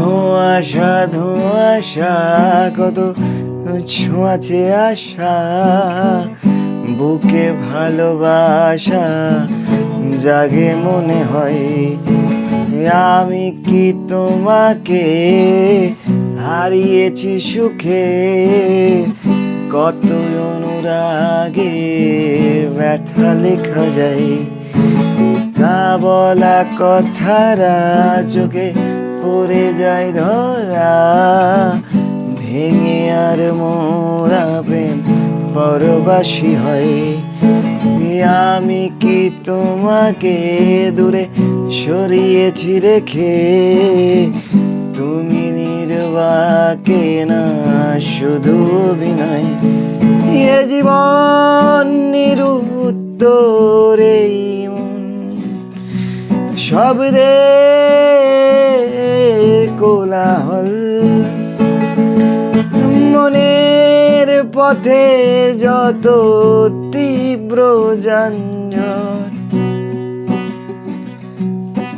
ধোঁয়াশা ধোঁয়াশা, কত ছোঁয়াচে আশা। বুকে ভালোবাসা জাগে মনে হয়, আমি কি তোমাকে হারিয়েছি সুখে? কত অনুরাগে ব্যথা লেখা যায়, তা বলা কথারা চোখে পড়ে যায় ধরা, ভেঙে আর মোরা প্রেম পরবাসী হয়। আমি কি তোমাকে দূরে সরিয়েছি রেখে? তুমি নির্বাকে না, শুধু অভিনয়। এ জীবন নিরুত্তরে মন। শব্দের কোলাহল। মনের পথে যত তীব্র যানজট,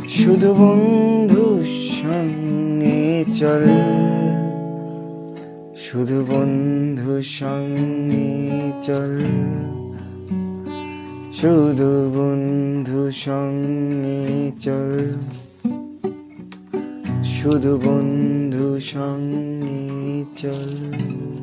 শুধু বন্ধু সঙ্গে চল। শুধু বন্ধু সঙ্গে চল। শুধু বন্ধু সঙ্গে চল। শুধু বন্ধু সঙ্গে চল।